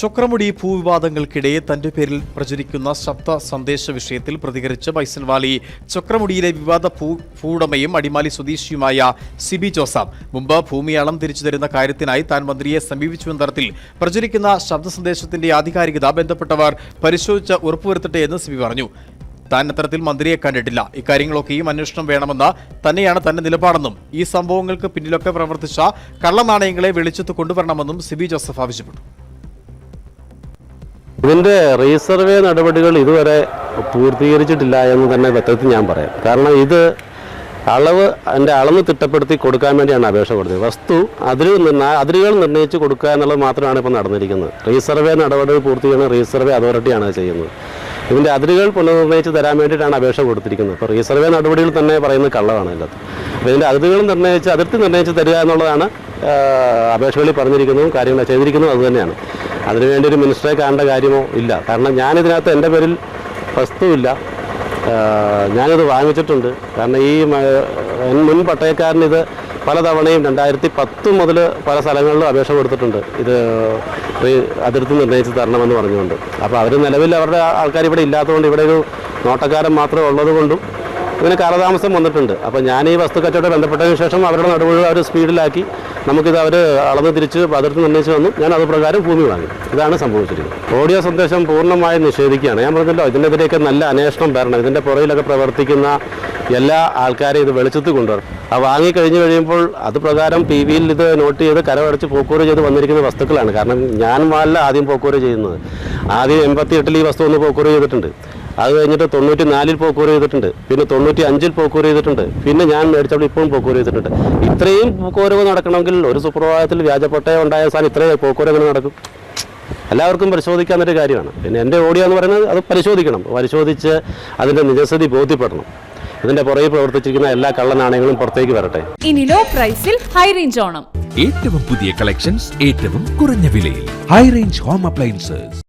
ചൊക്രമുടി ഭൂവിവാദങ്ങൾക്കിടെ തന്റെ പേരിൽ പ്രചരിക്കുന്ന ശബ്ദ സന്ദേശ വിഷയത്തിൽ പ്രതികരിച്ച് ബൈസൻവാലി ചൊക്രമുടിയിലെ വിവാദ ഭൂ ഭൂവുടമയും അടിമാലി സ്വദേശിയുമായ സിബി ജോസഫ് മുമ്പ് ഭൂമി അളം തിരിച്ചു തരുന്ന കാര്യത്തിനായി താൻ മന്ത്രിയെ സമീപിച്ചുവെന്ന തരത്തിൽ പ്രചരിക്കുന്ന ശബ്ദ സന്ദേശത്തിന്റെ ആധികാരികത ബന്ധപ്പെട്ടവർ പരിശോധിച്ച് ഉറപ്പുവരുത്തട്ടെ എന്ന് സിബി പറഞ്ഞു. താൻ അത്തരത്തിൽ മന്ത്രിയെ കണ്ടിട്ടില്ല. ഇക്കാര്യങ്ങളൊക്കെയും അന്വേഷണം വേണമെന്ന് തന്നെയാണ് തന്റെ നിലപാടെന്നും ഈ സംഭവങ്ങൾക്ക് പിന്നിലൊക്കെ പ്രവർത്തിച്ച കള്ളനാണയങ്ങളെ വെളിച്ചത്ത് കൊണ്ടുവരണമെന്നും സിബി ജോസഫ് ആവശ്യപ്പെട്ടു. ഇതിന്റെ റീസർവേ നടപടികൾ ഇതുവരെ പൂർത്തീകരിച്ചിട്ടില്ല എന്ന് തന്നെ വ്യക്തത്തിൽ ഞാൻ പറയാം. കാരണം ഇത് അളവ് അതിന്റെ അളന്ന് തിട്ടപ്പെടുത്തി കൊടുക്കാൻ വേണ്ടിയാണ് അപേക്ഷ കൊടുത്തത്. വസ്തു അതിരുകൾ നിർണ അതിരുകൾ നിർണയിച്ച് കൊടുക്കുക എന്നുള്ളത് മാത്രമാണ് ഇപ്പോൾ നടന്നിരിക്കുന്നത്. റീസർവേ നടപടികൾ പൂർത്തീകരിക്കുന്ന റീസർവേ അതോറിറ്റിയാണ് അത് ചെയ്യുന്നത്. ഇതിന്റെ അതിരുകൾ പുനർനിർണയിച്ച് തരാൻ വേണ്ടിയിട്ടാണ് അപേക്ഷ കൊടുത്തിരിക്കുന്നത്. അപ്പോൾ റീസർവേ നടപടികൾ തന്നെ പറയുന്നത് കള്ളമാണ് ഇതിനകത്ത് അപ്പോൾ ഇതിന്റെ അതിരുകൾ നിർണയിച്ച് അതിർത്തി നിർണയിച്ച് തരിക എന്നുള്ളതാണ് അപേക്ഷകളിൽ പറഞ്ഞിരിക്കുന്നതും കാര്യങ്ങൾ ചെയ്തിരിക്കുന്നതും അതുതന്നെയാണ് അതിനുവേണ്ടി ഒരു മിനിസ്റ്ററെ കാണേണ്ട കാര്യമോ ഇല്ല. കാരണം ഞാനിതിനകത്ത് എന്റെ പേരിൽ വസ്തുവില്ല. ഞാനിത് വാങ്ങിച്ചിട്ടുണ്ട്. കാരണം ഈ മുൻ പട്ടയക്കാരൻ ഇത് പലതവണയും രണ്ടായിരത്തി പത്ത് മുതൽ പല സ്ഥലങ്ങളിലും അപേക്ഷ കൊടുത്തിട്ടുണ്ട്. ഇത് അതിർത്തി നിർണയിച്ച് തരണമെന്ന് പറഞ്ഞുകൊണ്ട്. അപ്പോൾ അവർ നിലവിൽ അവരുടെ ആൾക്കാർ ഇവിടെ ഇല്ലാത്തതുകൊണ്ട് ഇവിടെ ഒരു നോട്ടക്കാരൻ മാത്രമേ ഉള്ളത് കൊണ്ടും ഇതിന് കാലതാമസം വന്നിട്ടുണ്ട്. അപ്പോൾ ഞാൻ ഈ വസ്തു ബന്ധപ്പെട്ടതിന് ശേഷം അവരുടെ നടപടികൾ അവർ സ്പീഡിലാക്കി നമുക്കിത് അവർ അളന്ന് തിരിച്ച് അതിർത്തി നിർണയിച്ച് വന്നു ഞാൻ അത് പ്രകാരം ഭൂമി വാങ്ങി. ഇതാണ് സംഭവിച്ചിരിക്കുന്നത്. ഓഡിയോ സന്ദേശം പൂർണമായും നിഷേധിക്കുകയാണ്. ഞാൻ പറഞ്ഞല്ലോ ഇതിനെതിരെയൊക്കെ നല്ല അന്വേഷണം വരണം. ഇതിന്റെ പുറയിലൊക്കെ പ്രവർത്തിക്കുന്ന എല്ലാ ആൾക്കാരെയും ഇത് വെളിച്ചത്ത് കൊണ്ടുവരണം. ആ വാങ്ങി കഴിഞ്ഞ് കഴിയുമ്പോൾ അത് പ്രകാരം പി വിയിൽ ഇത് നോട്ട് ചെയ്ത് കരമടച്ച് പോക്കൂറ് ചെയ്ത് വന്നിരിക്കുന്ന വസ്തുക്കളാണ്. കാരണം ഞാൻ അല്ല ആദ്യം പോക്കൂറ് ചെയ്യുന്നത്. ആദ്യം എൺപത്തി എട്ടിൽ ഈ വസ്തു ഒന്ന് പോക്കൂറ് ചെയ്തിട്ടുണ്ട്. അത് കഴിഞ്ഞിട്ട് തൊണ്ണൂറ്റി നാലിൽ പോക്കൂർ ചെയ്തിട്ടുണ്ട്. പിന്നെ തൊണ്ണൂറ്റി അഞ്ചിൽ പോക്കൂർ ചെയ്തിട്ടുണ്ട്. പിന്നെ ഞാൻ മേടിച്ചപ്പോൾ ഇപ്പോഴും പോക്കൂർ ചെയ്തിട്ടുണ്ട്. ഇത്രയും പോക്കൂരവ് നടക്കണമെങ്കിൽ ഒരു സുപ്രഭാതത്തിൽ വ്യാജപ്പെട്ട ഉണ്ടായ സാധനം ഇത്രയും പോക്കൂരവ് നടക്കും. എല്ലാവർക്കും പരിശോധിക്കാവുന്നൊരു കാര്യമാണ്. പിന്നെ എന്റെ ഓഡിയോ എന്ന് പറയുന്നത് അത് പരിശോധിക്കണം. പരിശോധിച്ച് അതിന്റെ നിജസ്ഥിതി ബോധ്യപ്പെടണം. ഇതിന്റെ പുറകിൽ പ്രവർത്തിച്ചിരിക്കുന്ന എല്ലാ കള്ളനാണയങ്ങളും പുറത്തേക്ക് വരട്ടെ. ഇനി ലോ പ്രൈസിൽ ഹൈ റേഞ്ച് ഓണം. ഏറ്റവും പുതിയ കളക്ഷൻസ് ഏറ്റവും കുറഞ്ഞ വിലയിൽ. High range home appliances